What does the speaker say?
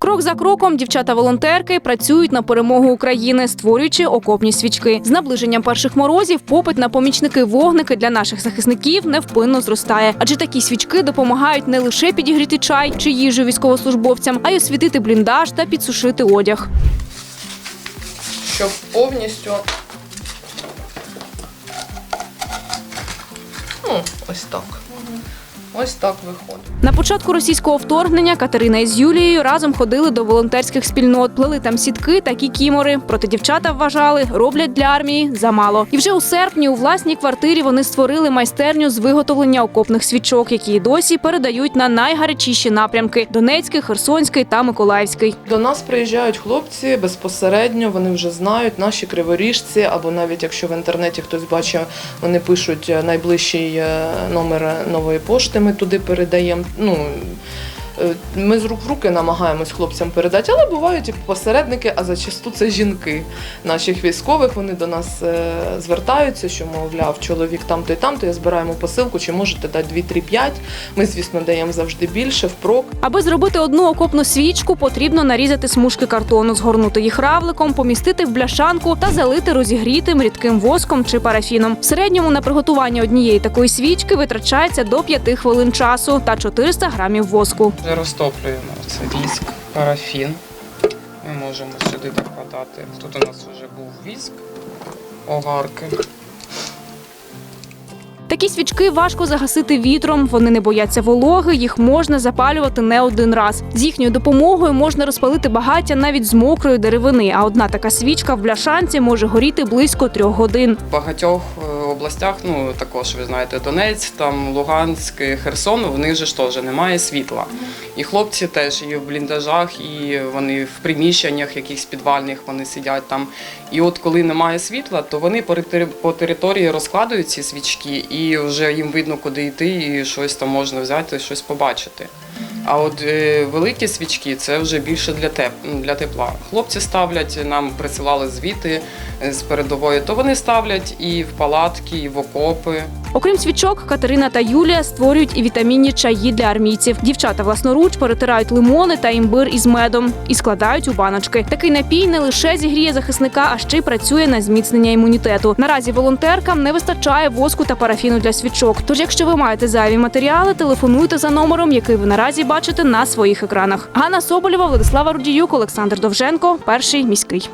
Крок за кроком дівчата-волонтерки працюють на перемогу України, створюючи окопні свічки. З наближенням перших морозів попит на помічники-вогники для наших захисників невпинно зростає. Адже такі свічки допомагають не лише підігріти чай чи їжу військовослужбовцям, а й освітити бліндаж та підсушити одяг. щоб повністю. Ну, ось так. Ось так виходить. На початку російського вторгнення Катерина із Юлією разом ходили до волонтерських спільнот, плели там сітки та кікімори. Проте дівчата вважали, роблять для армії замало. І вже у серпні у власній квартирі вони створили майстерню з виготовлення окопних свічок, які досі передають на найгарячіші напрямки: Донецький, Херсонський та Миколаївський. До нас приїжджають хлопці безпосередньо, вони вже знають наші криворіжці, або навіть якщо в інтернеті хтось бачив, вони пишуть е, найближчий е, номер нової пошти. Ми туди передаємо. Ну ми з рук в руки намагаємось хлопцям передати, але бувають і посередники, а зачасту це жінки наших військових. Вони до нас е, звертаються, що мовляв, чоловік там-то і там-то, я збираємо посилку, чи можете дати 2-3-5. Ми, звісно, даємо завжди більше впрок. Аби зробити одну окопну свічку, потрібно нарізати смужки картону, згорнути їх равликом, помістити в бляшанку та залити розігрітим рідким воском чи парафіном. В середньому на приготування однієї такої свічки витрачається до 5 хвилин часу та 400 грамів воску. Розтоплюємо це віск, парафін. Ми можемо сюди докладати. Тут у нас вже був віск, огарки. Такі свічки важко загасити вітром. Вони не бояться вологи, їх можна запалювати не один раз. З їхньою допомогою можна розпалити багаття навіть з мокрої деревини. А одна така свічка в бляшанці може горіти близько трьох годин. В багатьох е, областях, ну також ви знаєте, Донець, там Луганськ, Херсон, в них же ж теж немає світла. І хлопці теж і в бліндажах, і вони в приміщеннях якихось підвальних вони сидять там. І от коли немає світла, то вони по території розкладають ці свічки, і вже їм видно, куди йти, і щось там можна взяти, щось побачити. А от е, великі свічки це вже більше для теп, ну, для тепла. Хлопці ставлять, нам присилали звіти е, з передової, то вони ставлять і в палатки, і в окопи. Окрім свічок, Катерина та Юлія створюють і вітамінні чаї для армійців. Дівчата власноруч перетирають лимони та імбир із медом і складають у баночки. Такий напій не лише зігріє захисника, а ще й працює на зміцнення імунітету. Наразі волонтеркам не вистачає воску та парафіну для свічок. Тож, якщо ви маєте зайві матеріали, телефонуйте за номером, який ви наразі бачите на своїх екранах. Ганна Соболєва, Владислава Рудіюк, Олександр Довженко, перший міський.